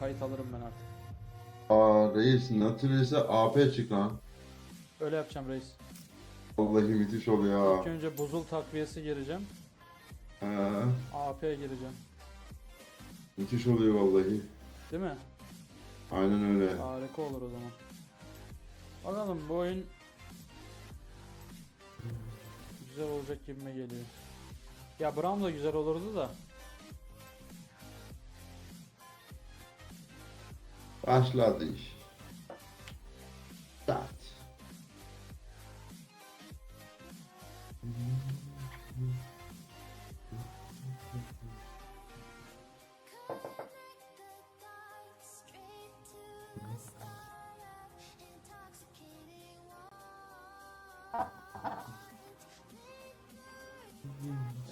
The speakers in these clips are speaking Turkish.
kayıt alırım ben artık. Aa reis Nautilus'e AP çık lan. Öyle yapacağım reis. Vallahi müthiş oluyor. İlk önce buzul takviyesi gireceğim. He, AP'ye gireceğim. müthiş oluyor vallahi. Değil mi? Aynen öyle. Harika olur o zaman. Bakalım bu oyun güzel olacak gibime geliyor. Ya Braum da güzel olurdu da. Başladı iş.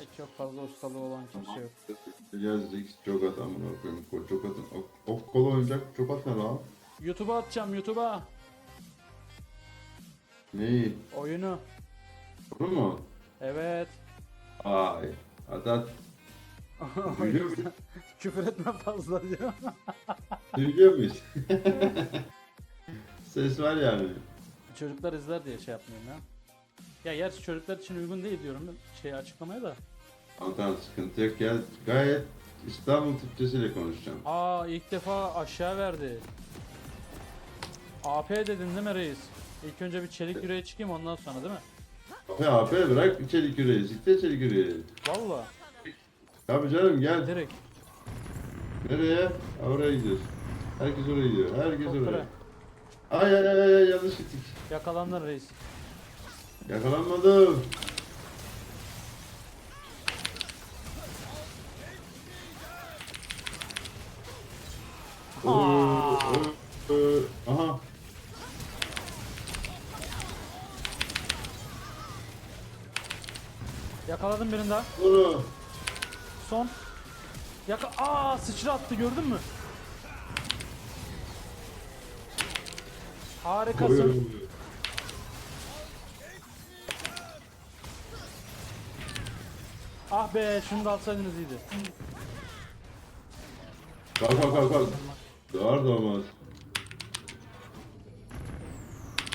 Hiç çok fazla ustalığı olan kimse yok. Gezdik çok adam. Ko- Çok adam. Of, kol oynayacak çok at ne lan? YouTube'a atacağım YouTube'a. Neyi? Oyunu. Bunu mu? Evet. Ay. At at. Duyuyor muyuz? Küfür etme fazla diyor. Duyuyor muyuz? Ses var yani. Çocuklar izler diye şey yapmıyorum ya. Ya gerçi çocuklar için uygun değil diyorum şey açıklamaya da. Tamam sıkıntı yok gel. Gayet İstanbul Türkçesiyle konuşacağım. Aa ilk defa aşağı verdi. AP dedin değil mi reis? İlk önce bir çelik yüreğe çıkayım ondan sonra değil mi? AP AP bırak içerik yüreği. Siktir içerik yüreği. Valla Tabii canım gel. direkt. Nereye? Ha, Oraya gidiyoruz. Herkes oraya gidiyor. Herkes Çok oraya. Ay ay ay ay yanlış gittik. Yakalandın reis. Yakalanmadım. Aa. oo. Aha. Yakaladım birini daha. Doğru. Son. Yaka Aa sıçra attı gördün mü? Harikasın. Ah be şunu da alsaydınız iyiydi. Kalk kalk kalk kalk. Doğar doğmaz.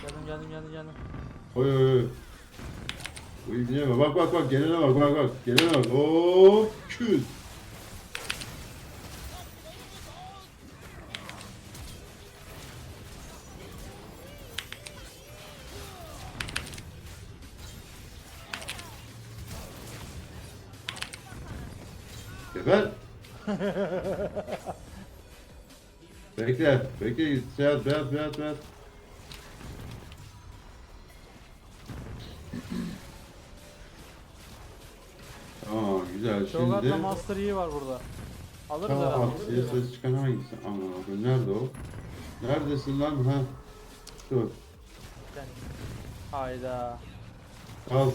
Geldim geldim geldim geldim. Oy oy oy. Bu ibneye bak bak bak gelene bak bak bak gelene bak. Oo küt. Geber. bekle, bekle. Beyaz, beyaz, beyaz, beyaz. Aa güzel şimdi. Master Yi var burada. Alırız Tamam herhalde. size ses çıkan hangisi? Aman abi nerede o? Neredesin lan? Ha? Dur. Hayda. Al.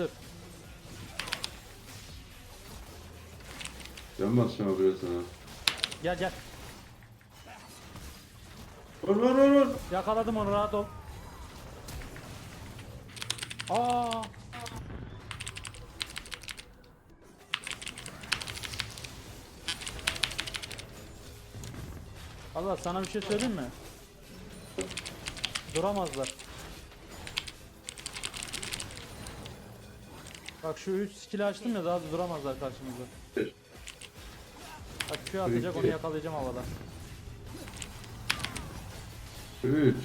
Yapıştır. Can basacağım buraya sana. Gel gel. Vur vur vur vur. Yakaladım onu rahat ol. Aa. Allah sana bir şey söyleyeyim mi? Duramazlar. Bak şu 3 skill açtım ya daha da duramazlar karşımızda. Bak Q atacak onu yakalayacağım havada. 3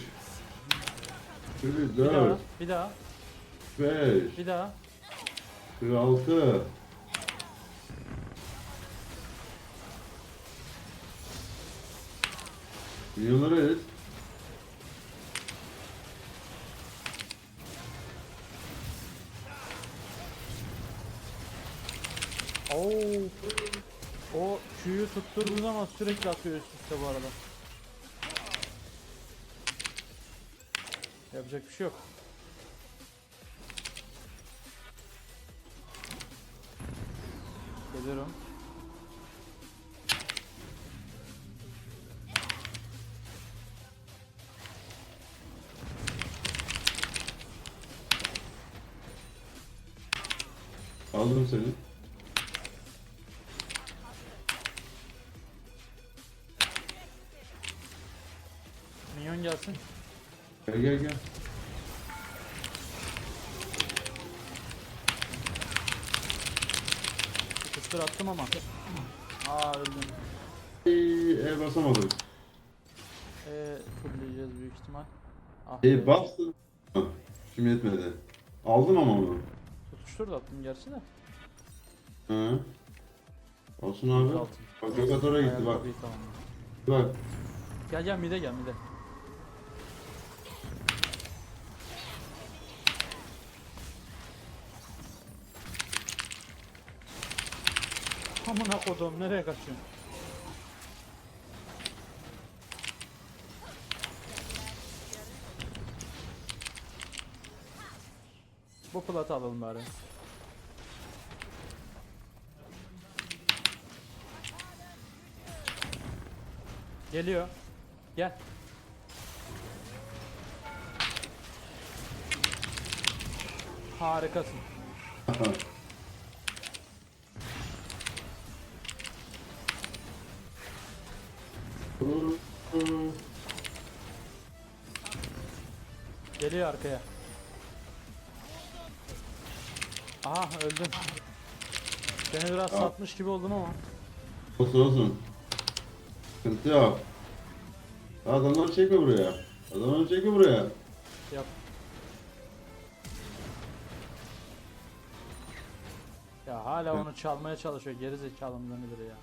Bir daha, 4 bir daha, 5 bir daha. 46 Milyonları et. tutturduğun zaman sürekli atıyor üst üste bu arada. Yapacak bir şey yok. Geliyorum. Aldım seni. Gel gel gel. Kıstır attım ama. Aa öldüm. Ey, E basamadım. Eee fullleyeceğiz büyük ihtimal. Ah E be. bastım. Hah, Şimdi yetmedi. Aldım ama onu. Tutuştur da attım gerçi de. Hı. Olsun abi. Altın. Bak Jokator'a gitti bak. Ayakkabıyı tamamladım. Bak. Gel gel mide gel mide. Amına kodum nereye kaçıyorsun? Bu platı alalım bari. Geliyor. Gel. Harikasın. Geliyor arkaya. Aha öldüm. Seni biraz Aa. satmış gibi oldum ama. olsun olsun. Sıkıntı yok. Adamları çekme buraya. Adamları çekme buraya. Yap. Ya hala onu çalmaya çalışıyor. Geri zekalı mıdır ya?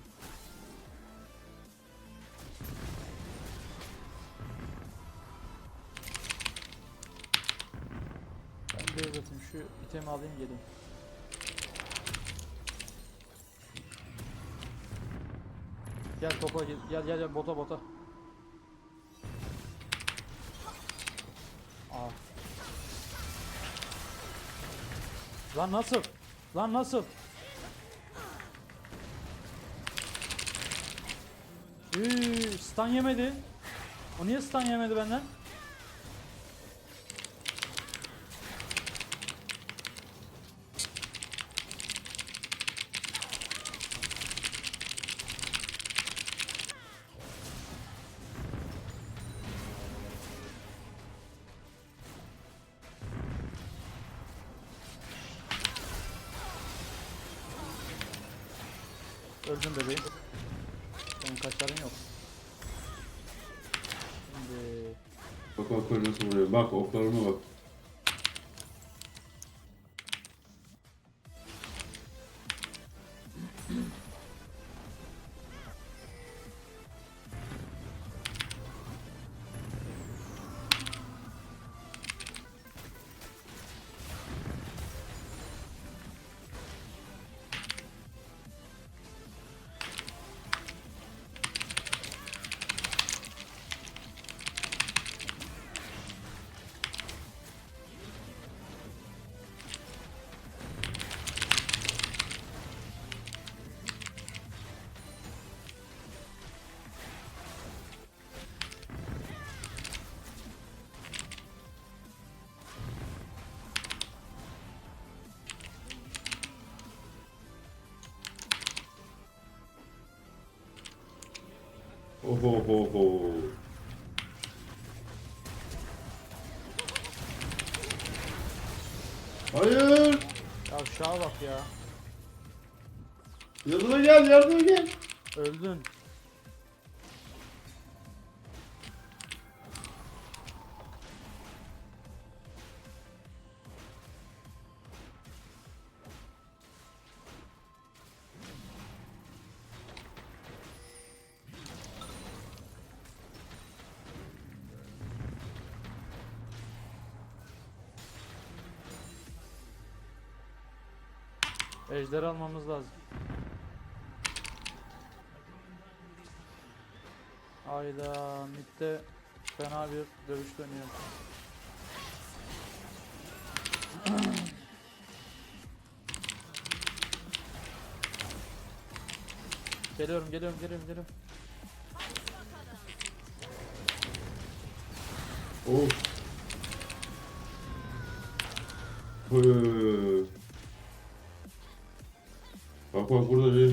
Şu itemi alayım geleyim. Gel topa gel gel gel, gel bota bota. Aa. Lan nasıl? Lan nasıl? Üü, stun yemedi. O niye stun yemedi benden? Öldüm bebeğim. Senin kaçarın yok. Şimdi Bak okları nasıl vuruyor. Bak oklarıma bak. Oho ho ho. Hayır. ya şaha bak ya. Yardıma gel, yardıma gel. Öldün. Ejder almamız lazım. Ayda midde fena bir dövüş dönüyor. geliyorum, geliyorum, geliyorum, geliyorum. Of. Hı. Bak bak burada bir.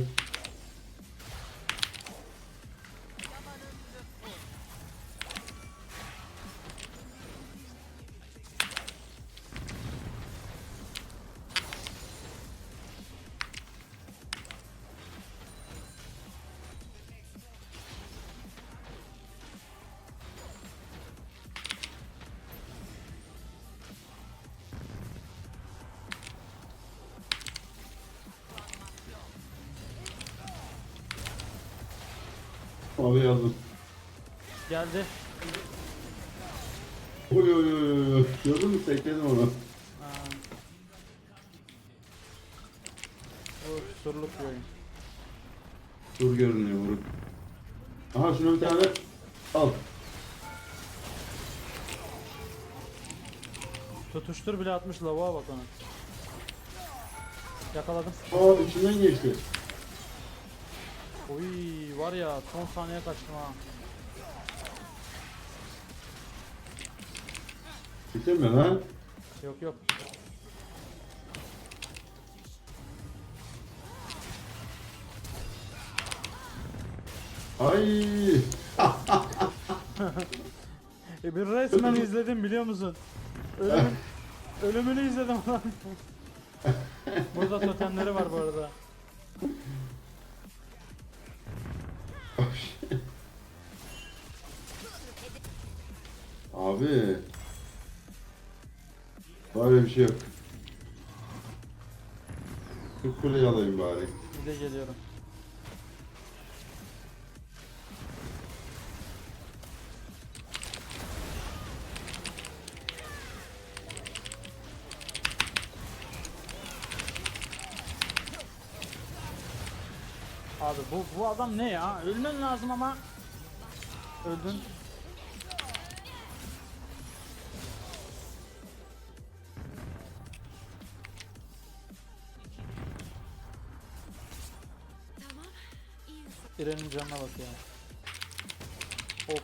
Abi yazdım. Geldi. Oy oy oy oy. Gördün mü? Tekledim onu. Of surluk bir oyun. Dur görünüyor vurun. Aha şuna bir tane al. Tutuştur bile atmış lavuğa bak ona. Yakaladım. Aa içinden geçti. Oy var ya son saniye kaçtım ha. Bitirme lan. Yok yok. Ay. E bir resmen izledim biliyor musun? Ölümün, ölümünü izledim lan. Burada totemleri var bu arada. Abi. Böyle bir şey yok. Şu kuleyi alayım bari. Bir de geliyorum. Abi bu bu adam ne ya? Ölmen lazım ama öldün. İyi. İrenin canına bak ya. Hop.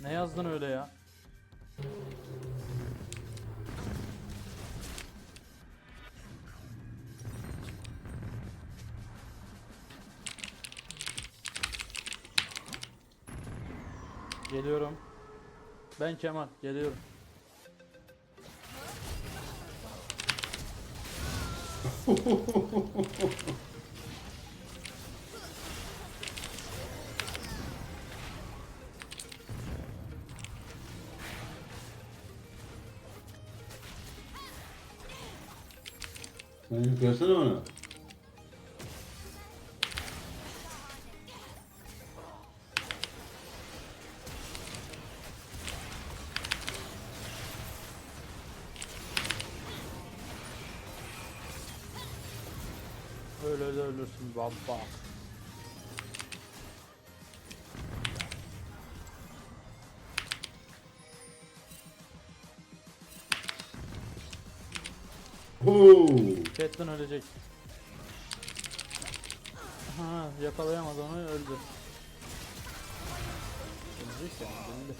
ne yazdın öyle ya? Geliyorum. Ben Kemal, geliyorum. 아니, 그 사람은 Öyle öyle ölürsün baba. Oo. Catelyn ölecek. Ha yakalayamadı onu öldü. Ölecek ya belli.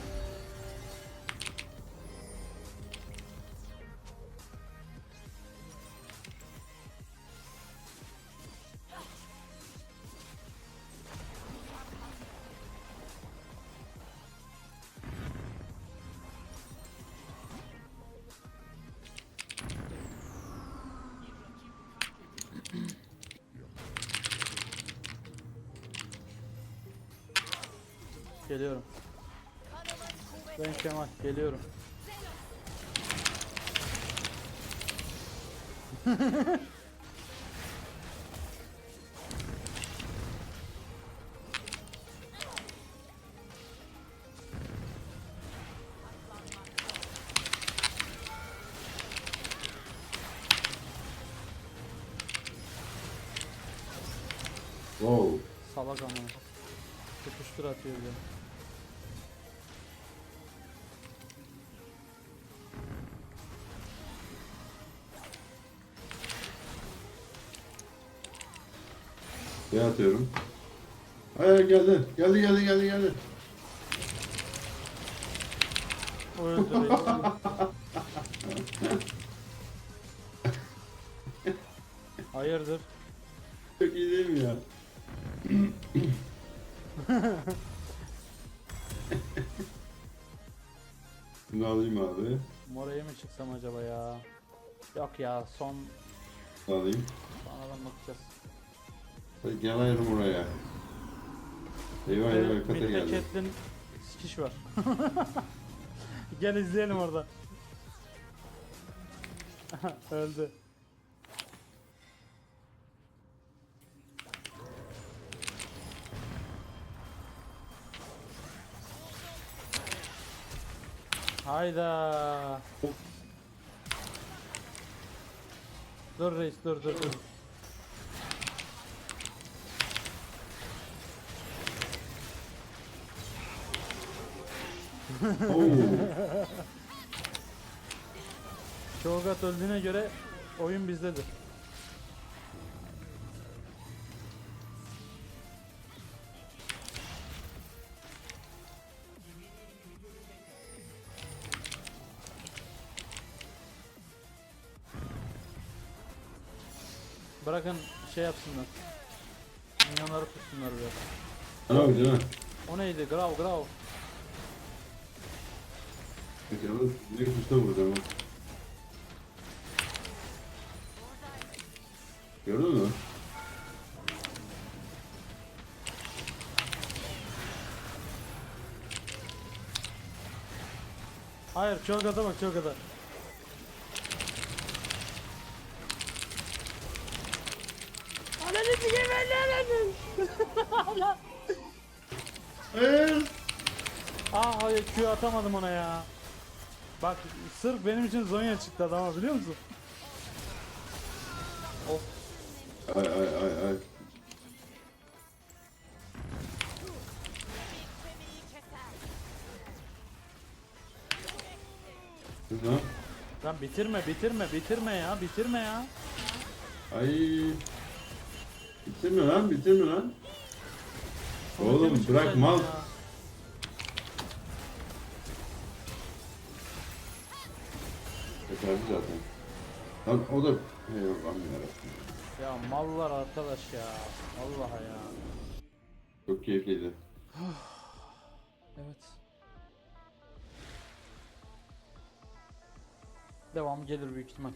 Geliyorum. Ben Kemal geliyorum. Wow. Salak ama. Tutuştur atıyor bir Yağ atıyorum. Hayır geldi. Geldi geldi geldi geldi. Hayırdır? Çok iyi değil mi ya? Bunu alayım abi. Moraya mı çıksam acaba ya? Yok ya son... Alayım. Sonradan bakacağız. Gel ayrım oraya. Eyvah eyvah kata Mid'de geldi. Catelyn sikiş var. Gel izleyelim orada. Öldü. Hayda. Dur reis dur dur dur. Çoğugat öldüğüne göre oyun bizdedir. Bırakın şey yapsınlar. Minyonları tutsunlar biraz. Bak canım. O neydi? Grav grav. Peki yalnız ne kuşta vurdu ama. Gördün mü? Hayır Çoğugat'a bak Çoğugat'a. Ananı sikeyim ben de ananı. Hayır. Ah hayır Q atamadım ona ya. Bak sırf benim için Zonya çıktı adama biliyor musun? Of Ay ay ay ay. Kız lan. bitirme bitirme bitirme ya bitirme ya. Ay. Bitirme lan bitirme lan. Oğlum, bırak mal. ya? Yeterli zaten. Lan o da... Hey Allah'ım yarabbim. Ya mallar arkadaş ya. Vallahi ya. Çok keyifliydi. Evet. Devam gelir büyük ihtimal.